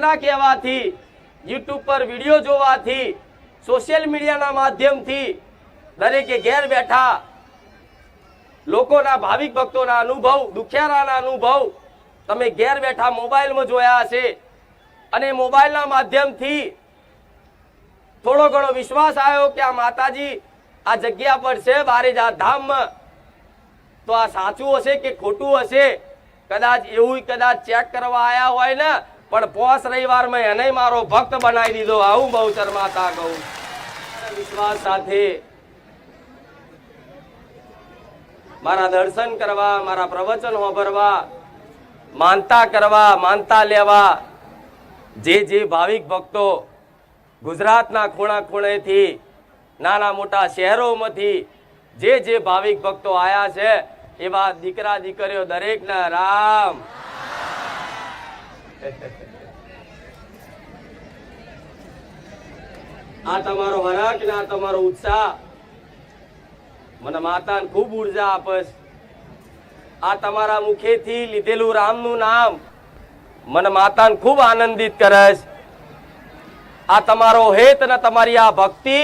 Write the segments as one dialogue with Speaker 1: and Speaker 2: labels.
Speaker 1: કોકના કહેવાથી યુટ્યુબ પર વીડિયો જોવાથી સોશિયલ મીડિયાના માધ્યમથી દરેકે ઘેર બેઠા લોકોના ભાવિક ભક્તોના અનુભવ, દુખિયારાના અનુભવ તમે ઘેર બેઠા મોબાઈલમાં જોયા હશે. અને મોબાઈલના માધ્યમથી થોડો ઘણો વિશ્વાસ આવ્યો કે આ માતાજી આ જગ્યા પર છે બારેજા ધામમાં. તો આ સાચું હશે કે ખોટું હશે? કદાચ એવું કદાચ ચેક કરવા આયા હોય ને પણ પોસ રવિવારમાં એને મારો ભક્ત બનાવી દીધો. આવું બહુ માતા કહું. વિશ્વાસ સાથે મારા દર્શન કરવા, મારા પ્રવચન હોભરવા, માનતા કરવા, માનતા લેવા, જે જે ભાવિક ભક્તો ગુજરાતના ખૂણા ખૂણેથી નાના મોટા શહેરોમાંથી જે જે ભાવિક ભક્તો આવ્યા છે, એવા દીકરા, દીકરીઓ દરેકના રામ. આ તમારો હરખ ને આ તમારો ઉત્સાહ. મને માતાને ખૂબ ઊર્જા આપસ આ તમારા મુખેથી લીધેલું રામનું નામ મને માતાને ખૂબ આનંદિત કરે છે. આ તમારો હેત ને તમારી આ ભક્તિ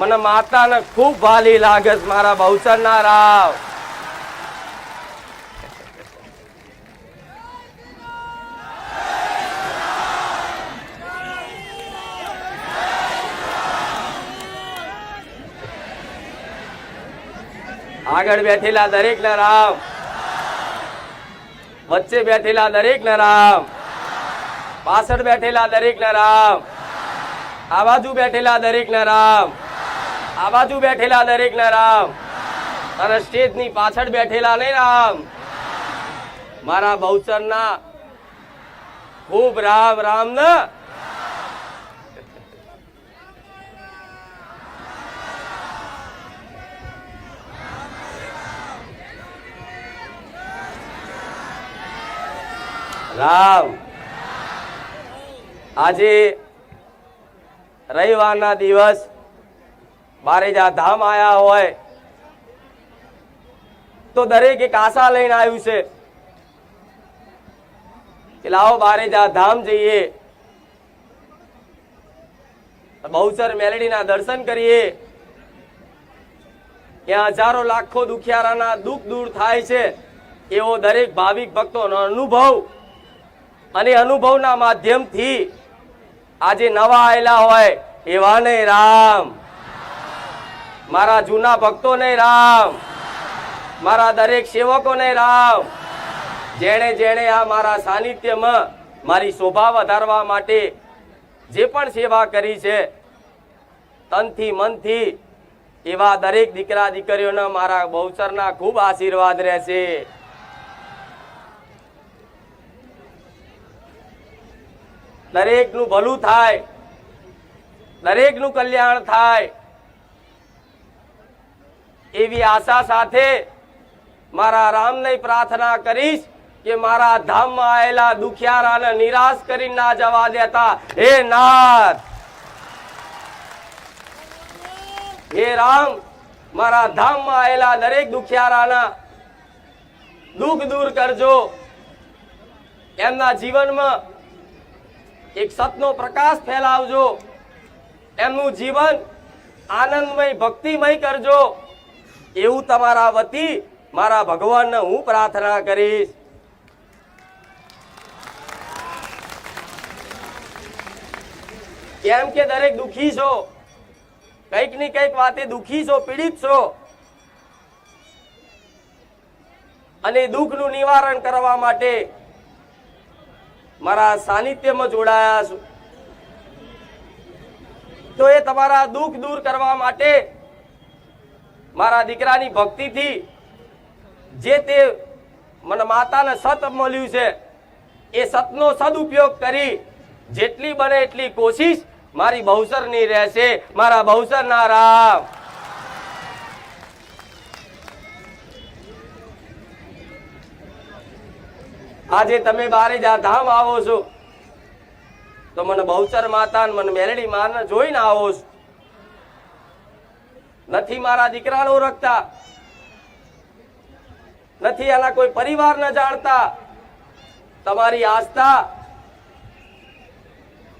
Speaker 1: મને માતાને ખૂબ ભાલી લાગે છે, મારા બહુચરના રાવ આગળ બેઠેલા દરેક ને રામ. વચ્ચે બેઠેલા દરેક ને રામ. પાછળ બેઠેલા દરેક ને રામ. આ બાજુ બેઠેલા દરેક ને રામ. આ બાજુ બેઠેલા દરેક ને રામ. અને સ્ટેજની પાછળ બેઠેલા નહીં રામ. મારા બહુચર ના ખૂબ રામ રામ ને રામ. આજે રવિવારના દિવસ બારેજા ધામ આવ્યા હોય તો દરેક એક આશા લઈને આવ્યું છે કે લાવો બારેજા ધામ જઈએ. બહુચર મેલડીના દર્શન કરીએ. ત્યાં હજારો લાખો દુખિયારાના દુઃખ દૂર થાય છે એવો દરેક ભાવિક ભક્તોનો અનુભવ અને અનુભવના માધ્યમથી આજે નવા આવેલા હોય એવાને રામ. મારા જૂના ભક્તોને રામ. મારા દરેક સેવકોને રામ. જેણે જેણે આ મારા સાનિધ્યમાં મારી શોભા વધારવા માટે જે પણ સેવા કરી છે, તનથી મનથી એવા દરેક દીકરા, દીકરીઓના મારા બહુચરના ખૂબ આશીર્વાદ રહેશે. દરેકનું ભલું થાય. દરેકનું કલ્યાણ થાય. એવી આશા સાથે મારા રામને પ્રાર્થના કરીશ કે મારા ધામમાં આવેલા દુખિયારાને નિરાશ કરી ના જવા દેતા. હે નાથ! હે રામ! મારા ધામમાં આવેલા દરેક દુખિયારાના દુઃખ દૂર કરજો. એમના જીવનમાં એક સતનો પ્રકાશ ફેલાવજો. એમનું જીવન આનંદમય, ભક્તિમય કરજો. એવું તમારા વતી મારા ભગવાનને હું પ્રાર્થના કરીશ. કેમ કે દરેક દુખી છો? કંઈકની કંઈક વાતે દુખી છો, પીડિત છો. અને દુઃખનું નિવારણ કરવા માટે મારા સાનિધ્યમાં જોડાયા છો. તો એ તમારા દુઃખ દૂર કરવા માટે મારા દીકરાની ભક્તિથી જે તે મને માતાને સત મળ્યું છે, એ સતનો સદુપયોગ કરી જેટલી બને એટલી કોશિશ મારી બહુસરની રહેશે. મારા બહુસરના રામ. આજે તમે બારે જા ધામ આવો છો, તો મને બહુચર માતા મને મેલડી માને જોઈને આવો છો. નથી મારા દીકરાને ઓળખતા નથી એના કોઈ પરિવાર ન જાણતા. તમારી આસ્થા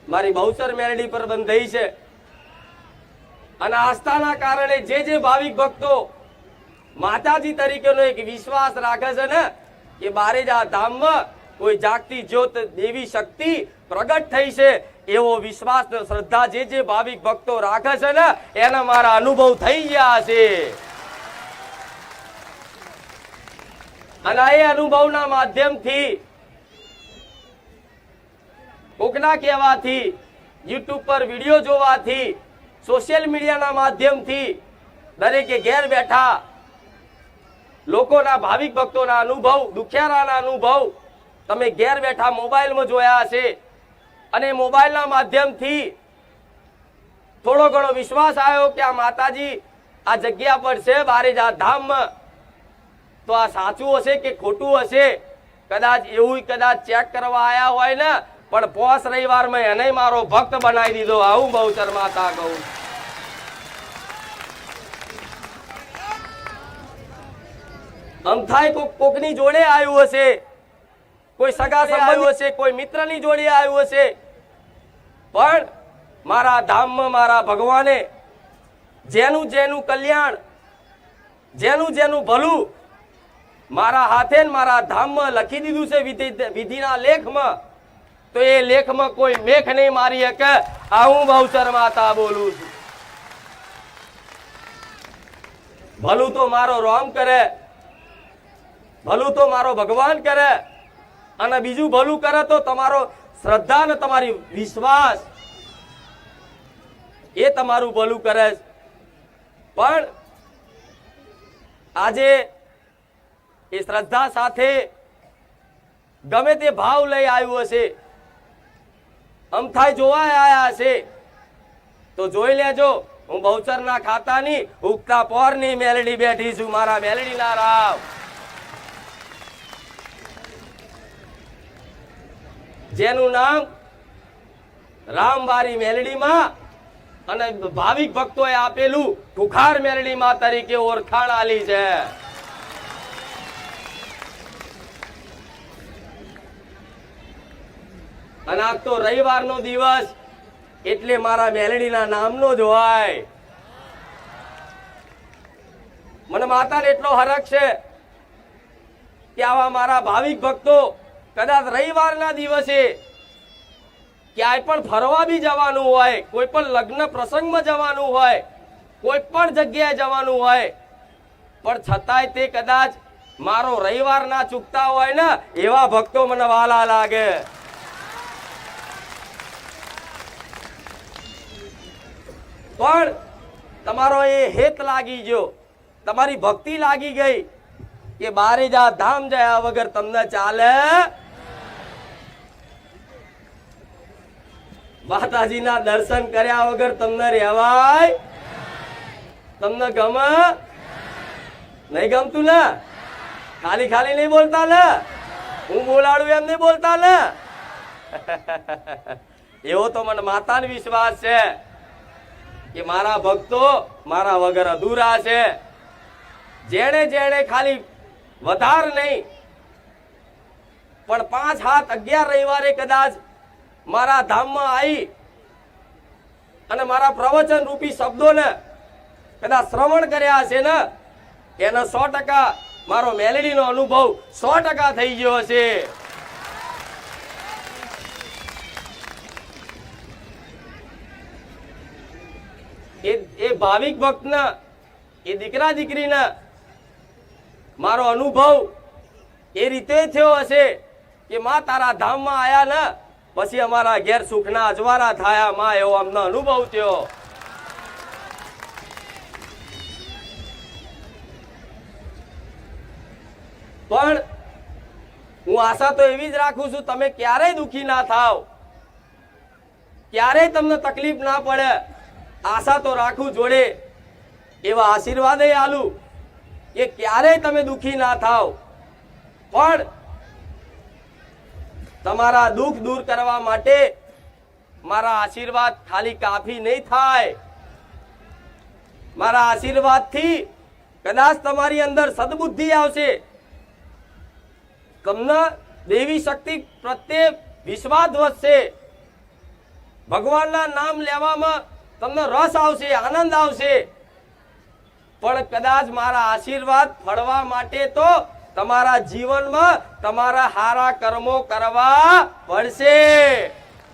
Speaker 1: મારી બહુચર મેરડી પર બંધાઈ છે. અને આસ્થાના કારણે જે જે ભાવિક ભક્તો માતાજી તરીકેનો એક વિશ્વાસ રાખે છે ને કે બારેજા ધામમાં કોઈ જાગતી જ્યોત દેવી શક્તિ પ્રગટ થઈ છે એવો વિશ્વાસ શ્રદ્ધા જે જે ભાવિક ભક્તો રાખે છે ને, એના મારા અનુભવ થઈ ગયા છે. અને એ અનુભવના માધ્યમથી કોકના કહેવાથી યુટ્યુબ પર વીડિયો જોવાથી સોશિયલ મીડિયાના માધ્યમથી દરેકે ઘેર બેઠા લોકોના ભાવિક ભક્તોના અનુભવ, દુખિયારાના અનુભવ તમે ઘેર બેઠા મોબાઈલમાં જોયા હશે. અને મોબાઈલના માધ્યમથી થોડો ઘણો વિશ્વાસ આવ્યો કે આ માતાજી આ જગ્યા પર છે બારેજા ધામમાં. તો આ સાચું હશે કે ખોટું હશે? કદાચ એવું કદાચ ચેક કરવા આવ્યા હોય ને, પણ પોસ રવિવારમાં એને મારો ભક્ત બનાવી દીધો. આવું બહુચર માતા કહું અમથાય કોક કોકની જોડે આવ્યું હશે કોઈ સગા આવ્યું હશે કોઈ મિત્રની જોડે આવ્યું હશે. પણ મારા ધામમાં મારા ભગવાને જેનું જેનું કલ્યાણ જેનું જેનું ભલું મારા હાથે મારા ધામમાં લખી દીધું છે વિધિ વિધિના લેખમાં. તો એ લેખમાં કોઈ મેખ નહીં મારી શકે. આ હું બહુચર માતા બોલું છું. ભલું તો મારો રોમ કરે. ભલું તો મારો ભગવાન કરે. અને બીજું ભલું કરે તો તમારો શ્રદ્ધા ને તમારી વિશ્વાસ એ તમારું ભલું કરે પણ આજે એ શ્રદ્ધા સાથે ગમે તે ભાવ લઈ આવ્યું હશે, અમથાય જોવા આયા હશે, તો જોઈ લેજો, હું બહુચરના ખાતાની ઉગતા પોરની મેલડી બેઠી છું, મારા મેલડી ના રાવ. જેનું નામ રામવારી મેલડીમાં અને ભાવિક ભક્તોએ આપેલું ખુખાર મેલડીમાં તરીકે ઓળખાણ આલી છે. અને આજ તો રવિવારનો દિવસ એટલે મારા મેલડીના નામનો જ હોય. મને માતાને એટલો હરખ છે કે આવા મારા ભાવિક ભક્તો કદાચ રવિવારના દિવસે ક્યાંય પણ ફરવા બી જવાનું હોય, કોઈ પણ લગ્ન પ્રસંગમાં જવાનું હોય, કોઈ પણ જગ્યાએ જવાનું હોય, પણ છતાંય તે કદાચ મારો રવિવાર ના ચૂકતા હોય ને, એવા ભક્તો મને વાલા લાગે. પણ તમારો એ હેત લાગી ગયો, તમારી ભક્તિ લાગી ગઈ કે બારે જા ધામ જયા વગર તમને ચાલે? માતાજીના દર્શન કર્યા વગર તમને રહેવાય તમને ગમે? નહીં ગમતું ને? ખાલી ખાલી નહીં બોલતા ને? હું બોલાડું એમ નહીં બોલતા ને? એવો તો મને માતાનો વિશ્વાસ છે કે મારા ભક્તો મારા વગર અધૂરા છે. જેણે જેણે ખાલી વધાર નહીં, પણ પાંચ હાથ અગિયાર રવિવારે કદાચ મારા ધામમાં આવી અને મારા પ્રવચન રૂપી શબ્દોને કદાચ શ્રવણ કર્યા હશે ને, એનો સો ટકા મારો મેલેડીનો અનુભવ સો ટકા થઈ ગયો હશે. એ એ ભાવિક ભક્તના, એ દીકરા દીકરીના મારો અનુભવ એ રીતે થયો હશે કે માં તારા ધામમાં આવ્યા ને પછી અમારા ઘેર સુખના અજવારા થયા. માં એવો અમને અનુભવ થયો. પણ હું આશા તો એવી જ રાખું છું, તમે ક્યારેય દુખી ના થાવ. ક્યારેય તમને તકલીફ ના પડે. આશા તો રાખું જોડે. એવા આશીર્વાદ આલું કે ક્યારેય તમે દુખી ના થાવ. પણ તમારા દુઃખ દૂર કરવા માટે મારા આશીર્વાદ ખાલી કાફી નહીં થાય. મારા આશીર્વાદથી કદાચ તમારી અંદર સદબુદ્ધિ આવશે. તમને દેવી શક્તિ પ્રત્યે વિશ્વાસ વધશે. ભગવાનના નામ લેવામાં તમને રસ આવશે, આનંદ આવશે. પણ કદાચ મારા આશીર્વાદ ફળવા માટે તો તમારા જીવનમાં તમારા હારા કર્મો કરવા પડશે.